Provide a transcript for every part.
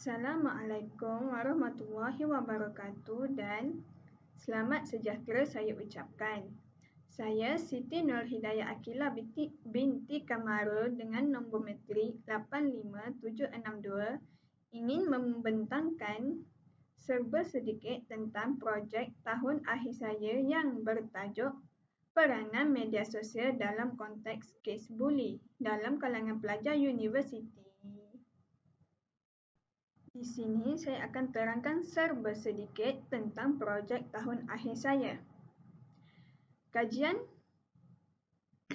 Assalamualaikum warahmatullahi wabarakatuh dan selamat sejahtera saya ucapkan. Saya Siti Nur Hidayah Akila binti, binti Kamarul dengan nombor metrik 85762 ingin membentangkan serba sedikit tentang projek tahun akhir saya yang bertajuk Peranan Media Sosial dalam Konteks Kes Buli dalam kalangan pelajar universiti. Di sini saya akan terangkan serba sedikit tentang projek tahun akhir saya. Kajian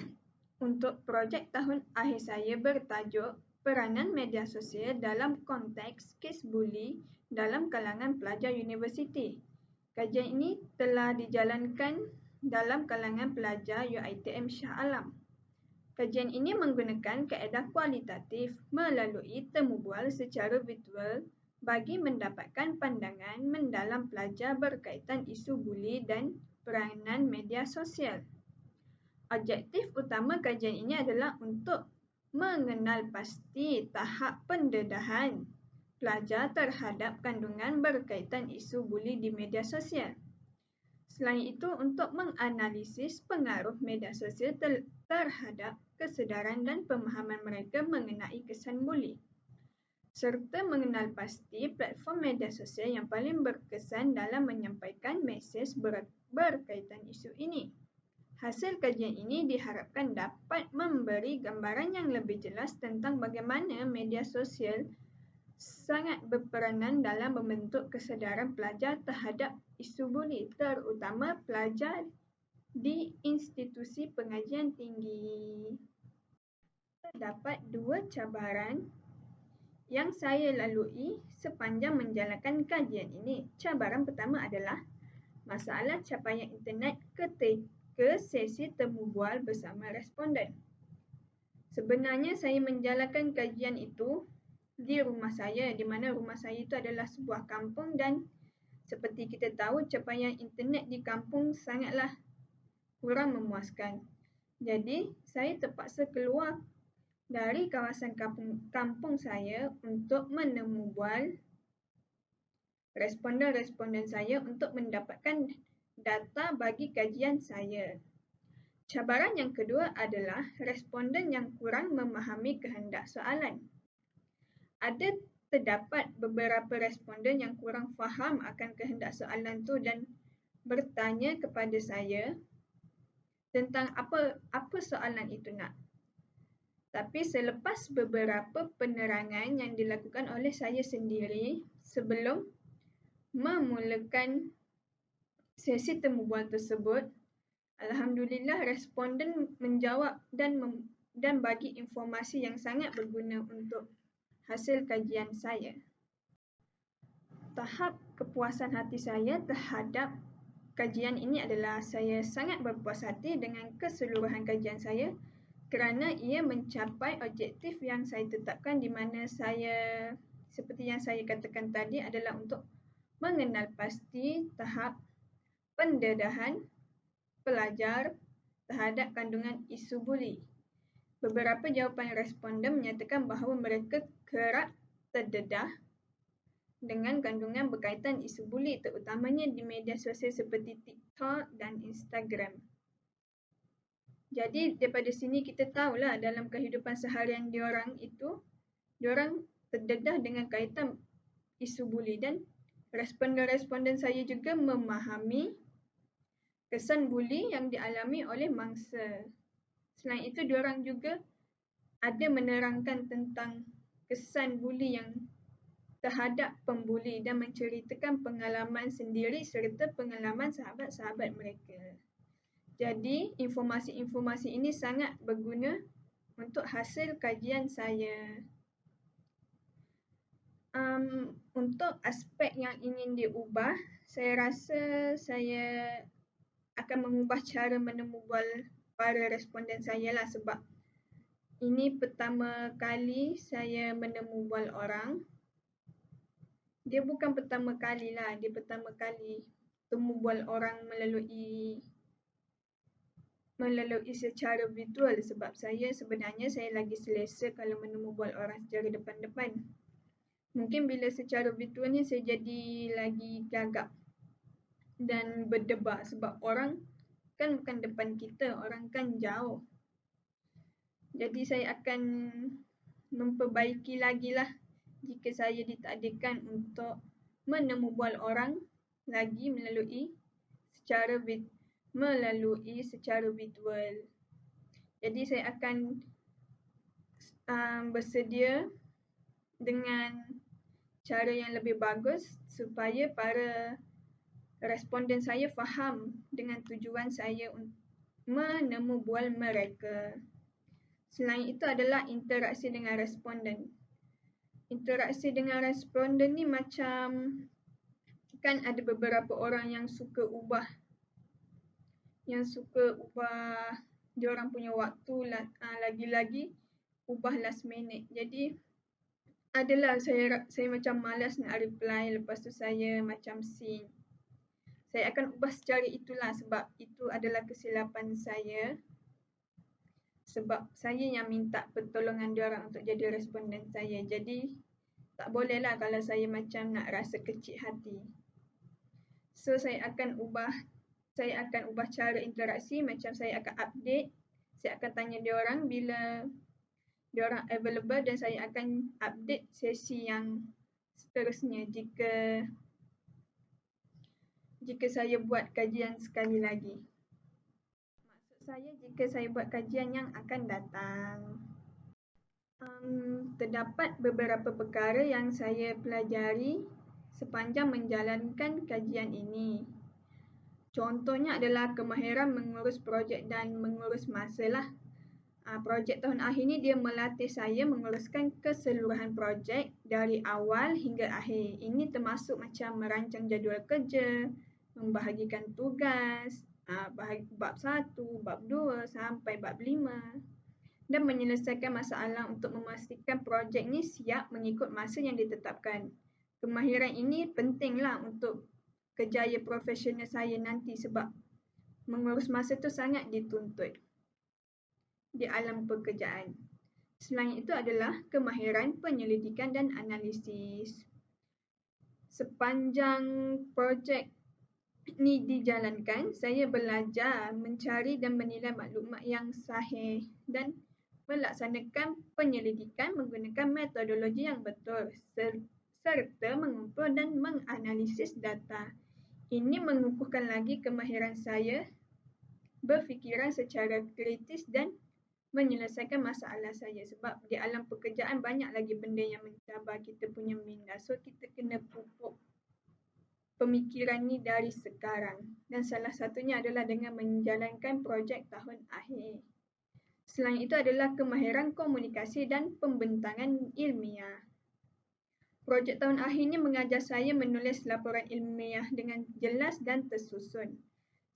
untuk projek tahun akhir saya bertajuk Peranan Media Sosial dalam Konteks Kes Buli dalam kalangan pelajar universiti. Kajian ini telah dijalankan dalam kalangan pelajar UiTM Shah Alam. Kajian ini menggunakan kaedah kualitatif melalui temu bual secara virtual bagi mendapatkan pandangan mendalam pelajar berkaitan isu buli dan peranan media sosial. Objektif utama kajian ini adalah untuk mengenal pasti tahap pendedahan pelajar terhadap kandungan berkaitan isu buli di media sosial. Selain itu, untuk menganalisis pengaruh media sosial terhadap kesedaran dan pemahaman mereka mengenai kesan buli serta mengenal pasti platform media sosial yang paling berkesan dalam menyampaikan mesej ber berkaitan isu ini. Hasil kajian ini diharapkan dapat memberi gambaran yang lebih jelas tentang bagaimana media sosial sangat berperanan dalam membentuk kesedaran pelajar terhadap isu buli terutama pelajar di institusi pengajian tinggi. Terdapat dua cabaran yang saya lalui sepanjang menjalankan kajian ini. Cabaran pertama adalah masalah capaian internet ketika sesi temu bual bersama responden. Sebenarnya saya menjalankan kajian itu di rumah saya di mana rumah saya itu adalah sebuah kampung dan seperti kita tahu capaian internet di kampung sangatlah kurang memuaskan. Jadi saya terpaksa keluar dari kawasan kampung, kampung saya untuk menemu bual responden-responden saya untuk mendapatkan data bagi kajian saya. Cabaran yang kedua adalah responden yang kurang memahami kehendak soalan. Ada terdapat beberapa responden yang kurang faham akan kehendak soalan tu dan bertanya kepada saya tentang apa apa soalan itu nak. Tapi selepas beberapa penerangan yang dilakukan oleh saya sendiri sebelum memulakan sesi temu bual tersebut, Alhamdulillah responden menjawab dan mem dan bagi informasi yang sangat berguna untuk hasil kajian saya. Tahap kepuasan hati saya terhadap kajian ini adalah saya sangat berpuas hati dengan keseluruhan kajian saya kerana ia mencapai objektif yang saya tetapkan di mana saya seperti yang saya katakan tadi adalah untuk mengenal pasti tahap pendedahan pelajar terhadap kandungan isu buli. Beberapa jawapan responden menyatakan bahawa mereka kerap terdedah dengan kandungan berkaitan isu buli terutamanya di media sosial seperti TikTok dan Instagram. Jadi daripada sini kita tahulah dalam kehidupan seharian diorang itu diorang terdedah dengan kaitan isu buli dan responden-responden saya juga memahami kesan buli yang dialami oleh mangsa. Selain itu diorang juga ada menerangkan tentang kesan buli yang terhadap pembuli dan menceritakan pengalaman sendiri serta pengalaman sahabat-sahabat mereka. Jadi informasi-informasi ini sangat berguna untuk hasil kajian saya. Um, untuk aspek yang ingin diubah, saya rasa saya akan mengubah cara menemu bual para responden saya lah sebab ini pertama kali saya menemu bual orang. Dia bukan pertama kali lah, dia pertama kali temu bual orang melalui melalui secara virtual sebab saya sebenarnya saya lagi selesa kalau menemu bual orang secara depan-depan. mungkin bila secara virtual ni saya jadi lagi gagap dan berdebar sebab orang kan bukan depan kita, orang kan jauh. Jadi saya akan memperbaiki lagi lah jika saya ditakdirkan untuk menemu bual orang lagi melalui secara melalui secara virtual. Jadi saya akan um, bersedia dengan cara yang lebih bagus supaya para responden saya faham dengan tujuan saya menemu bual mereka. Selain itu adalah interaksi dengan responden. Interaksi dengan responden ni macam kan ada beberapa orang yang suka ubah yang suka ubah dia orang punya waktu uh, lagi-lagi ubah last minute. Jadi adalah saya saya macam malas nak reply lepas tu saya macam sin. Saya akan ubah secara itulah sebab itu adalah kesilapan saya. Sebab saya yang minta pertolongan dia orang untuk jadi responden saya. Jadi tak bolehlah kalau saya macam nak rasa kecil hati. So saya akan ubah saya akan ubah cara interaksi macam saya akan update saya akan tanya dia orang bila dia orang available dan saya akan update sesi yang seterusnya jika jika saya buat kajian sekali lagi saya jika saya buat kajian yang akan datang um, terdapat beberapa perkara yang saya pelajari sepanjang menjalankan kajian ini Contohnya adalah kemahiran mengurus projek dan mengurus masa lah. Uh, projek tahun akhir ni dia melatih saya menguruskan keseluruhan projek dari awal hingga akhir. Ini termasuk macam merancang jadual kerja, membahagikan tugas, uh, bahagi bab satu, bab dua sampai bab lima dan menyelesaikan masalah untuk memastikan projek ni siap mengikut masa yang ditetapkan. Kemahiran ini pentinglah untuk kejayaan profesional saya nanti sebab mengurus masa tu sangat dituntut di alam pekerjaan. Selain itu adalah kemahiran penyelidikan dan analisis. Sepanjang projek ni dijalankan, saya belajar mencari dan menilai maklumat yang sahih dan melaksanakan penyelidikan menggunakan metodologi yang betul serta mengumpul dan menganalisis data. Ini mengukuhkan lagi kemahiran saya berfikiran secara kritis dan menyelesaikan masalah saya sebab di alam pekerjaan banyak lagi benda yang mencabar kita punya minda. So kita kena pupuk pemikiran ni dari sekarang dan salah satunya adalah dengan menjalankan projek tahun akhir. Selain itu adalah kemahiran komunikasi dan pembentangan ilmiah. Projek tahun akhir ini mengajar saya menulis laporan ilmiah dengan jelas dan tersusun.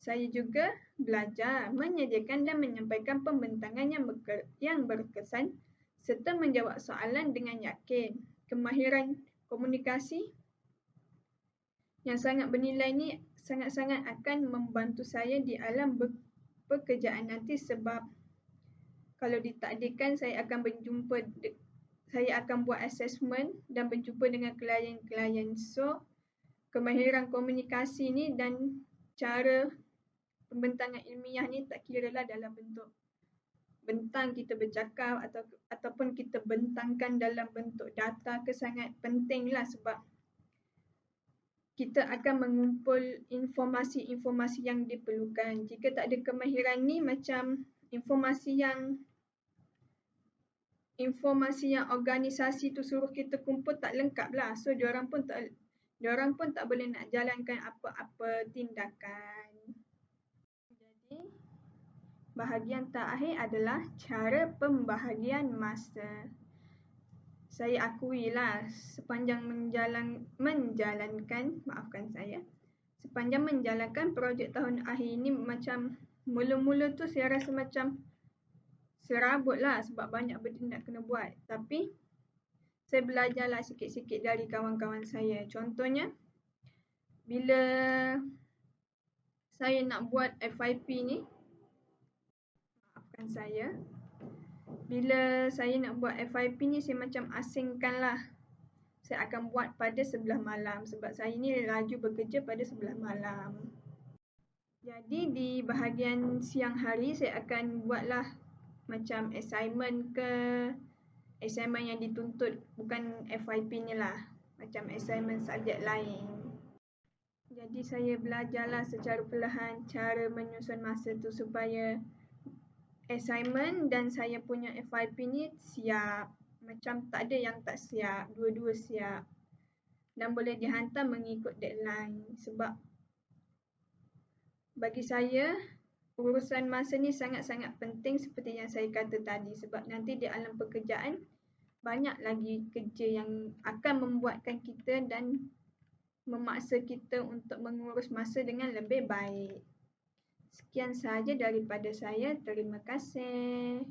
Saya juga belajar menyediakan dan menyampaikan pembentangan yang, berke- yang berkesan serta menjawab soalan dengan yakin. Kemahiran komunikasi yang sangat bernilai ini sangat-sangat akan membantu saya di alam pekerjaan nanti sebab kalau ditakdirkan saya akan berjumpa saya akan buat assessment dan berjumpa dengan klien-klien. So, kemahiran komunikasi ni dan cara pembentangan ilmiah ni tak kira lah dalam bentuk bentang kita bercakap atau ataupun kita bentangkan dalam bentuk data ke sangat penting lah sebab kita akan mengumpul informasi-informasi yang diperlukan. Jika tak ada kemahiran ni macam informasi yang informasi yang organisasi tu suruh kita kumpul tak lengkap lah. So diorang pun tak diorang pun tak boleh nak jalankan apa-apa tindakan. Jadi bahagian terakhir adalah cara pembahagian masa. Saya akui lah sepanjang menjalan, menjalankan, maafkan saya, sepanjang menjalankan projek tahun akhir ini macam mula-mula tu saya rasa macam serabut lah sebab banyak benda nak kena buat. Tapi saya belajarlah sikit-sikit dari kawan-kawan saya. Contohnya, bila saya nak buat FIP ni, maafkan saya, bila saya nak buat FIP ni saya macam asingkan lah saya akan buat pada sebelah malam sebab saya ni laju bekerja pada sebelah malam. Jadi di bahagian siang hari saya akan buatlah macam assignment ke assignment yang dituntut bukan FYP ni lah macam assignment subjek lain. Jadi saya belajarlah secara perlahan cara menyusun masa tu supaya assignment dan saya punya FYP ni siap. Macam tak ada yang tak siap, dua-dua siap. Dan boleh dihantar mengikut deadline. Sebab bagi saya urusan masa ni sangat-sangat penting seperti yang saya kata tadi. Sebab nanti di alam pekerjaan banyak lagi kerja yang akan membuatkan kita dan memaksa kita untuk mengurus masa dengan lebih baik. Sekian sahaja daripada saya. Terima kasih.